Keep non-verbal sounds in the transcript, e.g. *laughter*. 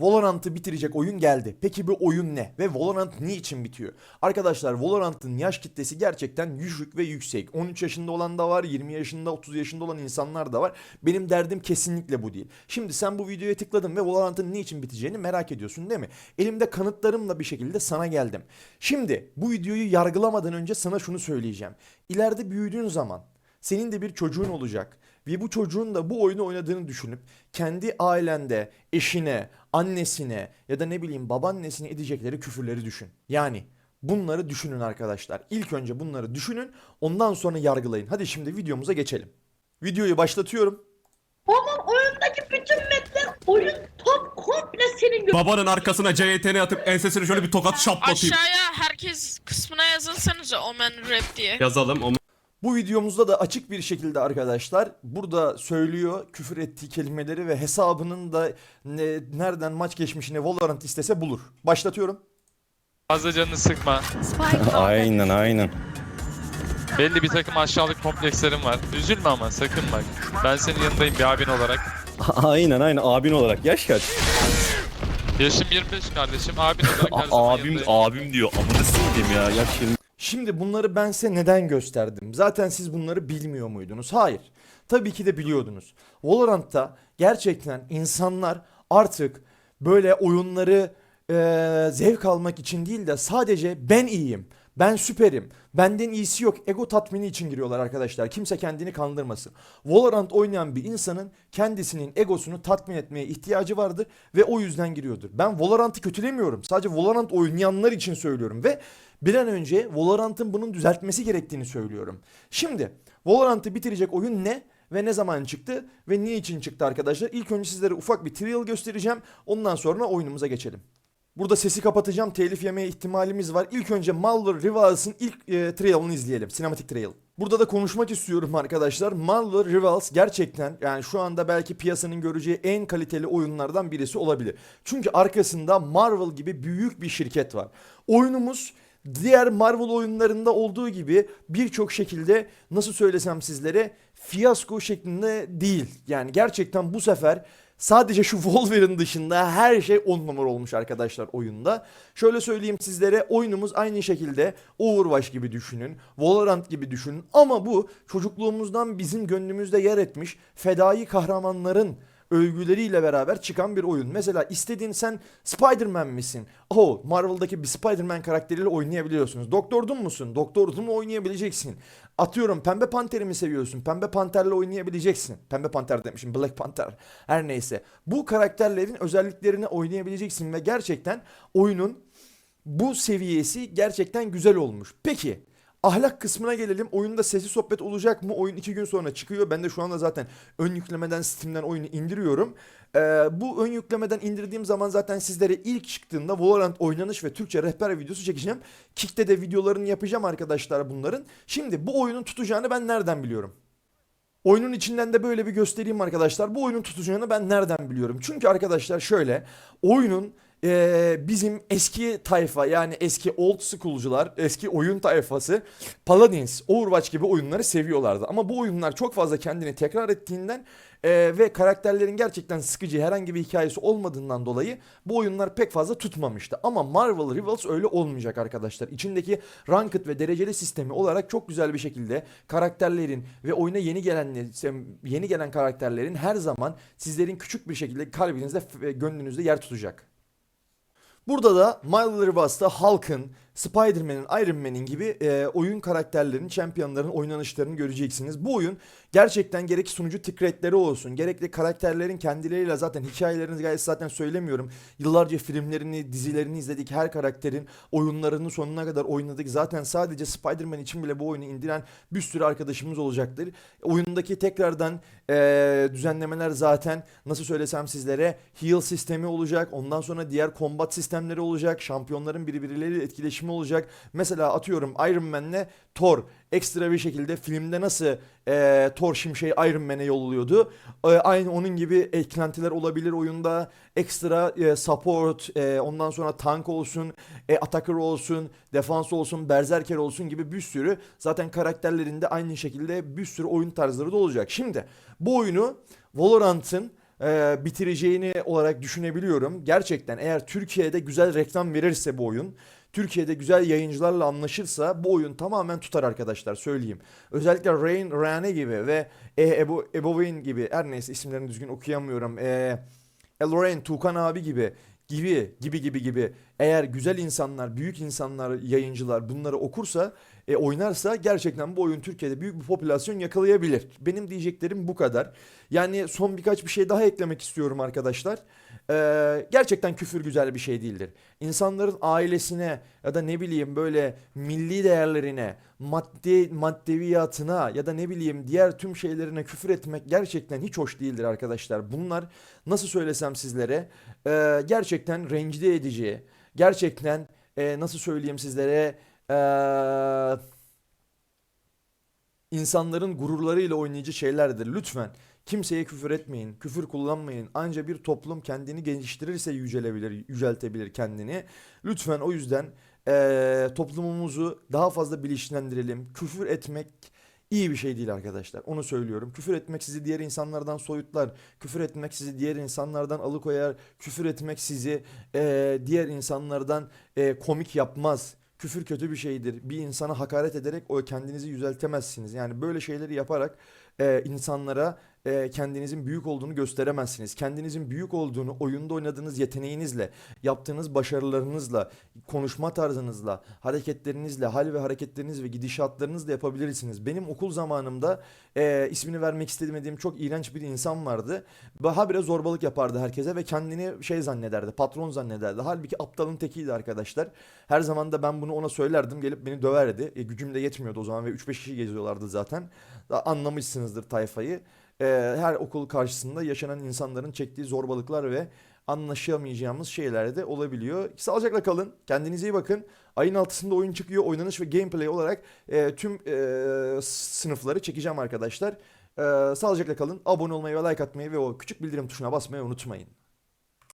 Valorant'ı bitirecek oyun geldi. Peki bu oyun ne? Ve Valorant niçin bitiyor? Arkadaşlar Valorant'ın yaş kitlesi gerçekten düşük ve yüksek. 13 yaşında olan da var, 20 yaşında, 30 yaşında olan insanlar da var. Benim derdim kesinlikle bu değil. Şimdi sen bu videoya tıkladın ve Valorant'ın niçin biteceğini merak ediyorsun değil mi? Elimde kanıtlarımla bir şekilde sana geldim. Şimdi bu videoyu yargılamadan önce sana şunu söyleyeceğim. İleride büyüdüğün zaman senin de bir çocuğun olacak ve bu çocuğun da bu oyunu oynadığını düşünüp kendi ailende eşine, annesine ya da ne bileyim babaannesine edecekleri küfürleri düşün. Yani bunları düşünün arkadaşlar. İlk önce bunları düşünün, ondan sonra yargılayın. Hadi şimdi videomuza geçelim. Videoyu başlatıyorum. Onun oyundaki bütün mapler oyun top komple senin gö- Babanın arkasına CYTN atıp ensesine şöyle bir tokat şaplatayım. Aşağıya herkes kısmına yazılsanıza Omen Rap diye. Yazalım o Bu videomuzda da açık bir şekilde arkadaşlar burada söylüyor küfür ettiği kelimeleri ve hesabının da ne- nereden maç geçmişini Valorant istese bulur. Başlatıyorum. Fazla canını sıkma. *laughs* Aynen aynen. Belli bir takım aşağılık komplekslerim var. Üzülme ama sakın bak. Ben senin yanındayım bir abin olarak. *laughs* Aynen aynen abin olarak. Yaş kaç? Yaşım 25 kardeşim. Abin olarak *laughs* her zaman abim yanındayım. abim diyor. Amına sikeyim ya. Yaş 20. Şimdi bunları ben size neden gösterdim? Zaten siz bunları bilmiyor muydunuz? Hayır. Tabii ki de biliyordunuz. Valorant'ta gerçekten insanlar artık böyle oyunları eee, zevk almak için değil de sadece ben iyiyim, ben süperim, benden iyisi yok ego tatmini için giriyorlar arkadaşlar. Kimse kendini kandırmasın. Valorant oynayan bir insanın kendisinin egosunu tatmin etmeye ihtiyacı vardır ve o yüzden giriyordur. Ben Valorant'ı kötülemiyorum. Sadece Valorant oynayanlar için söylüyorum ve bir an önce Valorant'ın bunun düzeltmesi gerektiğini söylüyorum. Şimdi Valorant'ı bitirecek oyun ne? Ve ne zaman çıktı ve niye için çıktı arkadaşlar? İlk önce sizlere ufak bir trial göstereceğim. Ondan sonra oyunumuza geçelim. Burada sesi kapatacağım. Telif yemeye ihtimalimiz var. İlk önce Malware Rivals'ın ilk e, trial'ını izleyelim. Sinematik trial. Burada da konuşmak istiyorum arkadaşlar. Malware Rivals gerçekten yani şu anda belki piyasanın göreceği en kaliteli oyunlardan birisi olabilir. Çünkü arkasında Marvel gibi büyük bir şirket var. Oyunumuz diğer Marvel oyunlarında olduğu gibi birçok şekilde nasıl söylesem sizlere fiyasko şeklinde değil. Yani gerçekten bu sefer sadece şu *laughs* Wolverine dışında her şey 10 numara olmuş arkadaşlar oyunda. Şöyle söyleyeyim sizlere oyunumuz aynı şekilde Overwatch gibi düşünün, Valorant gibi düşünün ama bu çocukluğumuzdan bizim gönlümüzde yer etmiş fedai kahramanların övgüleriyle beraber çıkan bir oyun. Mesela istediğin sen Spider-Man misin? Oh Marvel'daki bir Spider-Man karakteriyle oynayabiliyorsunuz. Doktor Doom musun? Doktor Doom'u oynayabileceksin. Atıyorum Pembe Panter'i mi seviyorsun? Pembe Panter'le oynayabileceksin. Pembe Panter demişim Black Panther. Her neyse. Bu karakterlerin özelliklerini oynayabileceksin ve gerçekten oyunun bu seviyesi gerçekten güzel olmuş. Peki ahlak kısmına gelelim. Oyunda sesli sohbet olacak mı? Oyun 2 gün sonra çıkıyor. Ben de şu anda zaten ön yüklemeden Steam'den oyunu indiriyorum. Ee, bu ön yüklemeden indirdiğim zaman zaten sizlere ilk çıktığında Valorant oynanış ve Türkçe rehber videosu çekeceğim. Kick'te de videolarını yapacağım arkadaşlar bunların. Şimdi bu oyunun tutacağını ben nereden biliyorum? Oyunun içinden de böyle bir göstereyim arkadaşlar. Bu oyunun tutacağını ben nereden biliyorum? Çünkü arkadaşlar şöyle oyunun eee, bizim eski tayfa yani eski old school'cular, eski oyun tayfası Paladins, Overwatch gibi oyunları seviyorlardı. Ama bu oyunlar çok fazla kendini tekrar ettiğinden eee, ve karakterlerin gerçekten sıkıcı herhangi bir hikayesi olmadığından dolayı bu oyunlar pek fazla tutmamıştı. Ama Marvel Rivals öyle olmayacak arkadaşlar. İçindeki ranked ve dereceli sistemi olarak çok güzel bir şekilde karakterlerin ve oyuna yeni gelen yeni gelen karakterlerin her zaman sizlerin küçük bir şekilde kalbinizde gönlünüzde yer tutacak. Burada da Marvel Rivals'ta Hulk'ın, Spider-Man'in, Iron Man'in gibi e, oyun karakterlerinin, championların oynanışlarını göreceksiniz. Bu oyun gerçekten gerek sunucu ticketleri olsun, gerekli karakterlerin kendileriyle zaten hikayelerini gayet zaten söylemiyorum. Yıllarca filmlerini, dizilerini izledik. Her karakterin oyunlarını sonuna kadar oynadık. Zaten sadece Spider-Man için bile bu oyunu indiren bir sürü arkadaşımız olacaktır. Oyundaki tekrardan e, düzenlemeler zaten nasıl söylesem sizlere heal sistemi olacak. Ondan sonra diğer combat sistemleri olacak. Şampiyonların birbirleriyle etkileşimi olacak. Mesela atıyorum Iron Man'le Thor ekstra bir şekilde filmde nasıl e, Thor şimşeği Iron Man'e yolluyordu. E, aynı onun gibi eklentiler olabilir oyunda. Ekstra e, support, e, ondan sonra tank olsun, e, attacker olsun, defans olsun, berserker olsun gibi bir sürü zaten karakterlerinde aynı şekilde bir sürü oyun tarzları da olacak. Şimdi bu oyunu Valorant'ın e, bitireceğini olarak düşünebiliyorum. Gerçekten eğer Türkiye'de güzel reklam verirse bu oyun, Türkiye'de güzel yayıncılarla anlaşırsa bu oyun tamamen tutar arkadaşlar söyleyeyim. Özellikle Rain Rane gibi ve e, Ebo, Ebowin gibi her neyse isimlerini düzgün okuyamıyorum. E, Elrain, Tukan abi gibi gibi gibi gibi gibi eğer güzel insanlar, büyük insanlar, yayıncılar bunları okursa, e, oynarsa gerçekten bu oyun Türkiye'de büyük bir popülasyon yakalayabilir. Benim diyeceklerim bu kadar. Yani son birkaç bir şey daha eklemek istiyorum arkadaşlar. Ee, gerçekten küfür güzel bir şey değildir. İnsanların ailesine ya da ne bileyim böyle milli değerlerine, maddi maddeviyatına ya da ne bileyim diğer tüm şeylerine küfür etmek gerçekten hiç hoş değildir arkadaşlar. Bunlar nasıl söylesem sizlere e, gerçekten rencide edici, gerçekten e, nasıl söyleyeyim sizlere e, insanların gururlarıyla oynayıcı şeylerdir. Lütfen kimseye küfür etmeyin, küfür kullanmayın. Anca bir toplum kendini geliştirirse yücelebilir, yüceltebilir kendini. Lütfen o yüzden eee, toplumumuzu daha fazla bilinçlendirelim. Küfür etmek iyi bir şey değil arkadaşlar. Onu söylüyorum. Küfür etmek sizi diğer insanlardan soyutlar. Küfür etmek sizi diğer insanlardan alıkoyar. Küfür etmek sizi eee, diğer insanlardan eee, komik yapmaz. Küfür kötü bir şeydir. Bir insana hakaret ederek o kendinizi yüceltemezsiniz. Yani böyle şeyleri yaparak e, insanlara e, kendinizin büyük olduğunu gösteremezsiniz. Kendinizin büyük olduğunu oyunda oynadığınız yeteneğinizle, yaptığınız başarılarınızla, konuşma tarzınızla, hareketlerinizle, hal ve hareketleriniz ve gidişatlarınızla yapabilirsiniz. Benim okul zamanımda e, ismini vermek istemediğim çok iğrenç bir insan vardı. Daha biraz zorbalık yapardı herkese ve kendini şey zannederdi, patron zannederdi. Halbuki aptalın tekiydi arkadaşlar. Her zaman da ben bunu ona söylerdim. Gelip beni döverdi. E, gücüm de yetmiyordu o zaman ve 3-5 kişi geziyorlardı zaten. Anlamışsınızdır tayfayı. E, her okul karşısında yaşanan insanların çektiği zorbalıklar ve anlaşamayacağımız şeyler de olabiliyor. Sağlıcakla kalın. Kendinize iyi bakın. Ayın altısında oyun çıkıyor. Oynanış ve gameplay olarak e, tüm e, sınıfları çekeceğim arkadaşlar. E, sağlıcakla kalın. Abone olmayı ve like atmayı ve o küçük bildirim tuşuna basmayı unutmayın.